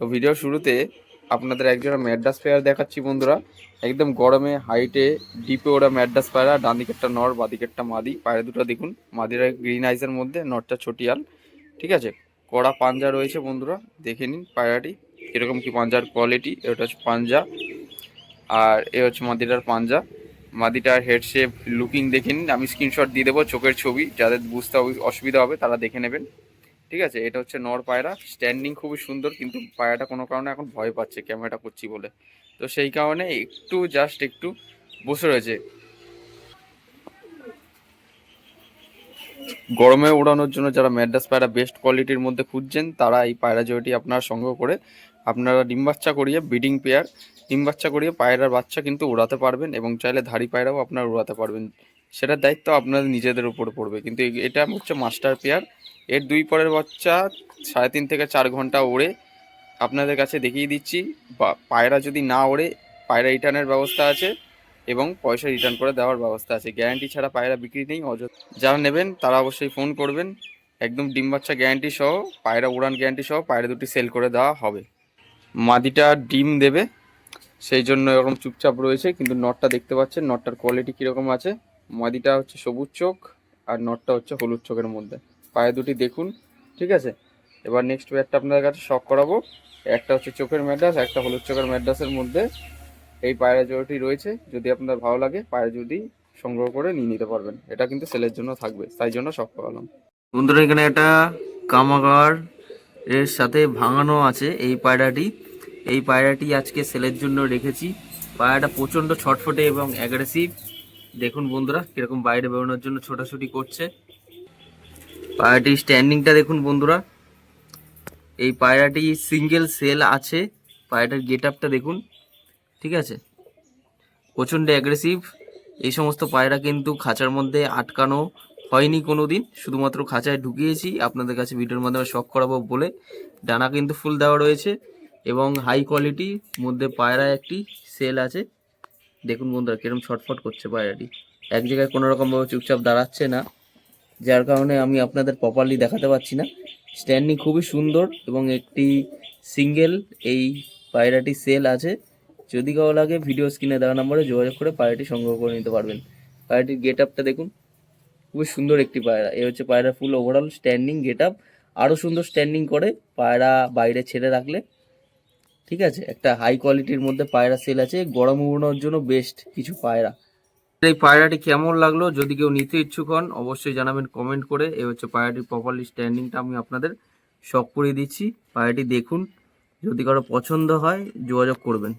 তো ভিডিও শুরুতে আপনাদের একজোড়া ম্যাড্রাস পেয়ার দেখাচ্ছি বন্ধুরা। একদম গরমে হাইটে ডিপে ওরা ম্যাড্রাস পায়রা। ডান দিকেরটা নর বা দিকেরটা মাদি। পায়রা দুটো দেখুন, মাদিরা গ্রিন আইসের মধ্যে নরটা ছটিয়াল। ঠিক আছে? কড়া পাঞ্জা রয়েছে বন্ধুরা, দেখে নিন পায়রাটি। এরকম কি পাঞ্জার কোয়ালিটি এটা হচ্ছে পাঞ্জা। আর এ হচ্ছে মাদিটার পাঞ্জা। মাদিটার হেড শেপ লুকিং দেখে নিন। আমি স্ক্রিনশট দিয়ে দেবো, চোখের ছবি। যাদের বুঝতে অসুবিধা হবে, তারা দেখে নেবেন। ঠিক আছে? এটা হচ্ছে নর পায়রা। স্ট্যান্ডিং খুবই সুন্দর, কিন্তু পায়রাটা কোনো কারণে এখন ভয় পাচ্ছে, ক্যামেরাটা করছি বলে। তো সেই কারণে একটু জাস্ট একটু বসে রয়েছে। গরমে ওড়ানোর জন্য যারা ম্যাড্রাস পায়রা বেস্ট কোয়ালিটির মধ্যে খুঁজছেন, তারা এই পায়রা জয়টি আপনার সংগ্রহ করে, আপনারা ডিম বাচ্চা করিয়ে ব্রিডিং পেয়ার ডিম বাচ্চা করিয়ে পায়রার বাচ্চা কিন্তু উড়াতে পারবেন এবং চাইলে ধাড়ি পায়রাও আপনারা উড়াতে পারবেন। সেটার দায়িত্ব আপনাদের নিজেদের উপর পড়বে। কিন্তু এটা হচ্ছে মাস্টার পেয়ার। এর দুই পরের বাচ্চা সাড়ে তিন থেকে চার ঘণ্টা ওড়ে। আপনাদের কাছে দেখিয়ে দিচ্ছি, বা পায়রা যদি না ওড়ে, পায়রা রিটার্নের ব্যবস্থা আছে এবং পয়সা রিটার্ন করে দেওয়ার ব্যবস্থা আছে। গ্যারান্টি ছাড়া পায়রা বিক্রি নেই, অযথা যারা নেবেন তারা অবশ্যই ফোন করবেন। একদম ডিম বাচ্চা গ্যারান্টি সহ, পায়রা উড়ান গ্যারান্টি সহ পায়রা দুটি সেল করে দেওয়া হবে। মাদিটা ডিম দেবে, সেই জন্য এরকম চুপচাপ রয়েছে, কিন্তু নটটা দেখতে পাচ্ছেন, নটটার কোয়ালিটি কীরকম আছে। মাদিটা হচ্ছে সবুজ চোখ আর নটটা হচ্ছে হলুদ চোখের মধ্যে। পায়ে দুটি দেখুন, ঠিক আছে? এবার নেক্সট পেয়ারটা আপনাদের কাছে শখ করাবো। একটা হচ্ছে চোখের ম্যাড্রাস একটা হলুদ চোখের ম্যাড্রাসের মধ্যে। এই পায়রা জোড়াটি রয়েছে, যদি আপনার ভালো লাগে পায়রা যদি সংগ্রহ করে নিয়ে নিতে পারবেন। এটা কিন্তু সেলের জন্য থাকবে, তাই জন্য শখ করালাম। বন্ধুরা, এখানে একটা কামাগার এর সাথে ভাঙানো আছে এই পায়রাটি। এই পায়রাটি আজকে সেলের জন্য রেখেছি। পায়রাটা প্রচণ্ড ছটফটে এবং অ্যাগ্রেসিভ দেখুন বন্ধুরা, কীরকম বাইরে বেরোনোর জন্য ছোটাছুটি করছে। পায়রাটির স্ট্যান্ডিংটা দেখুন বন্ধুরা। এই পায়রাটি সিঙ্গেল সেল আছে। পায়রাটার গেট আপটা দেখুন, ঠিক আছে? প্রচণ্ড অ্যাগ্রেসিভ এই সমস্ত পায়রা কিন্তু খাঁচার মধ্যে আটকানো হয়নি কোনো দিন শুধুমাত্র খাঁচায় ঢুকিয়েছি। আপনাদের কাছে ভিডিওর মাধ্যমে শখ করাবো বলে ডানা কিন্তু ফুল দেওয়া রয়েছে এবং হাই কোয়ালিটি মধ্যে পায়রা একটি সেল আছে। দেখুন বন্ধুরা, কিরম ছটফট করছে পায়রাটি এক জায়গায় কোনো রকমভাবে চুপচাপ দাঁড়াচ্ছে না, যার কারণে আমি আপনাদের প্রপারলি দেখাতে পারছি না। স্ট্যান্ডিং খুবই সুন্দর এবং একটি সিঙ্গেল এই পায়রাটি সেল আছে। যদি কারও লাগে ভিডিও স্ক্রিনে দেওয়া নম্বরে যোগাযোগ করে পায়রাটি সংগ্রহ করে নিতে পারবেন। পায়রাটির গেট আপটা দেখুন, খুবই সুন্দর একটি পায়রা। এ হচ্ছে পায়রা full overall standing get up আরও সুন্দর স্ট্যান্ডিং করে পায়রা বাইরে ছেড়ে রাখলে। ঠিক আছে? একটা হাই কোয়ালিটির মধ্যে পায়রা সেল আছে। গরম উড়ানোর জন্য বেস্ট কিছু পায়রা। এই পায়রাটি কেমন লাগল? যদি কেউ নিতে ইচ্ছুক হন, অবশ্যই জানাবেন কমেন্ট করে। এ হচ্ছে পায়রাটির প্রপারলি স্ট্যান্ডিংটা আমি আপনাদের শখ করিয়ে দিচ্ছি। পায়রাটি দেখুন। যদি কারও পছন্দ হয়, যোগাযোগ করবেন।